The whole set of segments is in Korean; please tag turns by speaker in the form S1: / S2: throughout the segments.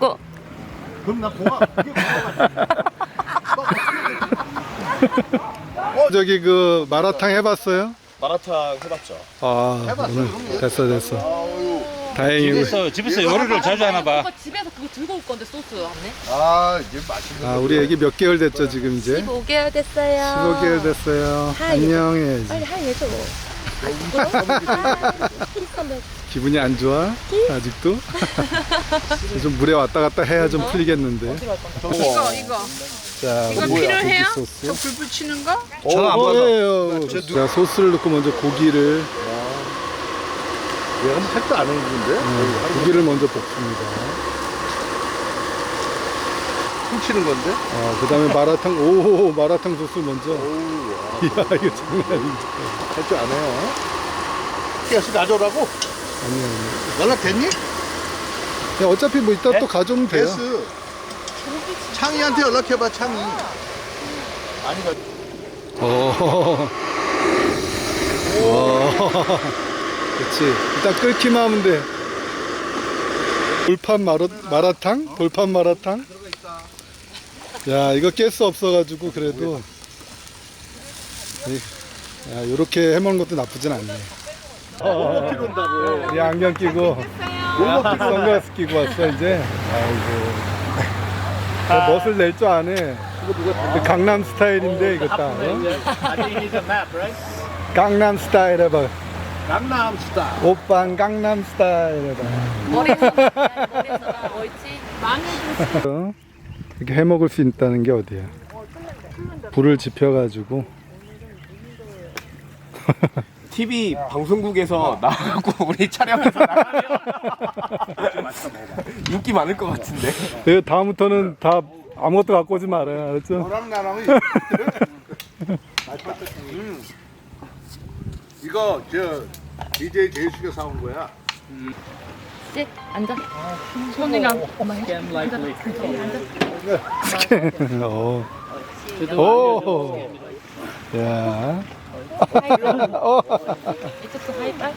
S1: 거.
S2: 그럼 나 그게 공화가
S3: 저기 그 마라탕 해봤어요?
S4: 마라탕 해봤죠.
S3: 아 오늘 됐어 됐어 다행이고
S5: 집에서 집에서 요리를 자주 하나 봐.
S1: 오빠 집에서 그거 들고 올 건데 소스 왔네.
S2: 아 이제 맛있는
S3: 아 우리 애기 몇 개월 됐죠 지금 이제
S1: 15개월 됐어요.
S3: 15개월 됐어요. 안녕 해야지
S1: 빨리 하이 해줘.
S3: 기분이 안 좋아? 아직도? 좀 물에 왔다 갔다 해야 좀 풀리겠는데.
S6: 이거 이거.
S3: 자
S6: 이거
S3: 우리
S6: 필요해요?
S3: 고기 소스?
S6: 저 불 붙이는 거?
S4: 저는 안 받아.
S3: 예요 자 소스를 넣고 먼저 고기를.
S2: 얘가 뭐 색도 안 했는데?
S3: 음, 고기를 먼저 볶습니다
S2: 훔치는 건데
S3: 아, 그 다음에 마라탕 오 마라탕 소스 먼저
S2: 오우
S3: 이야 이거 장난 아닌데
S2: 할줄 아네요 깨스 가져오라고
S3: 아니 아니
S2: 연락 됐니?
S3: 야, 어차피 뭐 이따 또 가져오면 돼요
S2: 깨스 창희한테 연락해봐 창희 아니 가
S3: 어. 와. 그렇지. 일단 끓기만 하면 돼. 돌판 마라, 마라탕? 돌판 마라탕? 야, 이거 가스 없어가지고 그래도. 이- 야, 요렇게 해먹는 것도 나쁘진 않네. 이 안경 끼고, 선글라스 끼고 왔어, 이제. 아이고. 저 멋을 낼 줄 아네. 근데 강남 스타일인데, 이거 딱. 어? 강남 스타일 해봐.
S2: 강남 스타
S3: 오빤 강남 스타일 해봐.
S1: 머리에서 머리에서 옳지. 마늘
S3: 어? 이렇게 해 먹을 수 있다는 게 어디야? 불을 지펴가지고
S4: TV 방송국에서 나가고 우리 촬영해서 나가면 인기 많을 것 같은데.
S3: 내가 다음부터는 다 아무것도 갖고 오지 말아요, 알았죠?
S2: 너랑 나랑 음. 이거 저 DJ 제이수가 사온 거야
S1: 씨 앉아.
S6: 손이랑
S3: 어. 오. 야.
S1: 이쪽도 하이파이.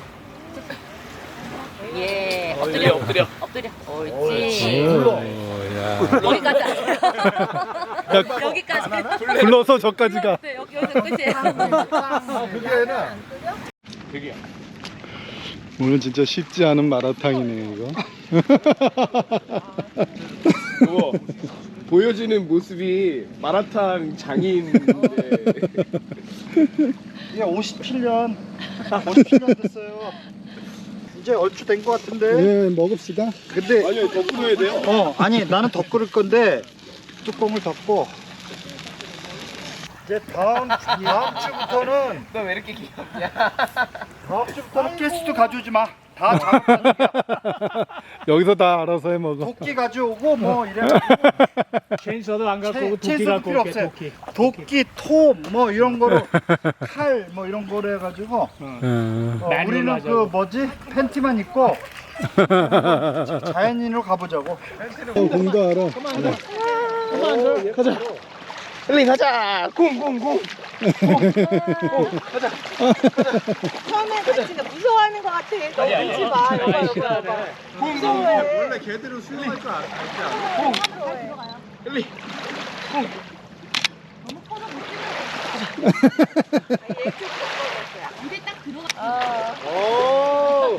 S1: 예. 엎드려 엎드려 엎드려. 옳지. 여기까지. 여기까지.
S3: 불러서 저까지 가.
S1: 네, 여기 여기서 끝이야.
S2: 그게는
S3: 오늘 진짜 쉽지 않은 마라탕이네 이거.
S4: 그거 보여지는 모습이 마라탕 장인인데
S2: 이게 57년 57년 됐어요 이제 얼추 된 것 같은데
S3: 예, 먹읍시다.
S2: 근데
S4: 아니요 더 끓여야 돼요.
S2: 어 아니 나는 더 끓일 건데 뚜껑을 덮고 이제 다음 다음 주부터는
S4: 너 왜 이렇게 귀엽냐?
S2: 다음 주부터는 가스도 가져오지 마다 작은
S3: 여기서 다 알아서 해 먹어.
S2: 도끼 가져오고 뭐 이래
S5: 체인서도 안 갖고 오고
S2: 채-
S5: 도끼
S2: 채소
S5: 갖고
S2: 필요
S5: 올게
S2: 없어요.
S5: 도끼.
S2: 도끼 톱 뭐 이런 거로 칼 뭐 이런 거로 해가지고
S3: 어.
S2: 어,
S5: 마누얼로
S2: 우리는 그
S5: 하자고.
S2: 뭐지 팬티만 입고 자연인으로 가보자고
S3: 어, 공도 알아.
S4: 빨리 가자. 쿵쿵쿵.
S6: 처음에 같이 무서워하는 것 같아. 너 울지 마. 여봐 여봐 여봐. 무서워해.
S2: 원래 개들은 수영할 줄 알지 않아
S4: 빨리.
S1: 입에 딱 들어가.
S3: 오어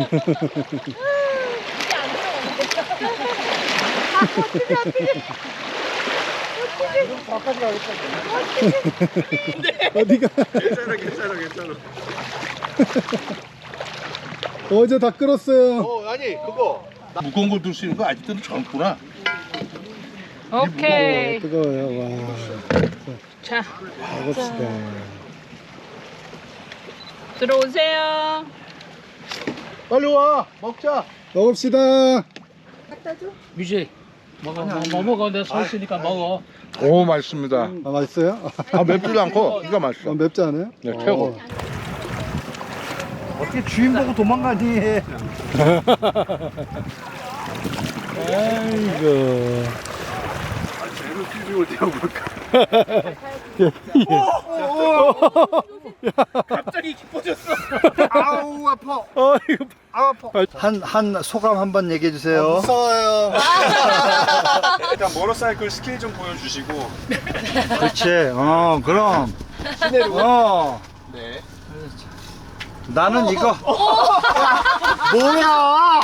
S3: 디가?
S2: 괜찮아 괜찮아 괜찮아
S3: 어제 다 끓었어요.
S2: 어 아니 그거
S7: 무거운 걸 들 수 있는 거 아직도 젊구나.
S6: 오케이.
S3: 뜨거워요. 와.
S6: 자
S3: 먹읍시다.
S6: 들어오세요.
S2: 빨리 와 먹자
S3: 먹읍시다.
S5: 미지 먹어 뭐, 뭐 먹어 내가 서 있으니까 먹어.
S7: 오 맛있습니다.
S3: 아 맛있어요?
S7: 아 맵지도 않고 이거 맛있어.
S3: 어, 맵지 않아요?
S7: 네, 최고.
S3: 어.
S2: 어떻게 주인 보고 도망가니
S3: 아이고.
S2: 쟤는 TV 올 때가 볼까
S4: 갑자기 기뻐졌어.
S2: 아우 아파
S3: 어 이거
S2: 한, 한 소감 한 번 얘기해 주세요.
S3: 무서워요.
S4: 일단 모터사이클 스킬 좀 보여주시고.
S2: 그렇지. 어, 그럼. 어.
S4: 네.
S2: 나는 이거. 뭐야?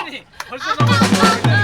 S5: 벌써.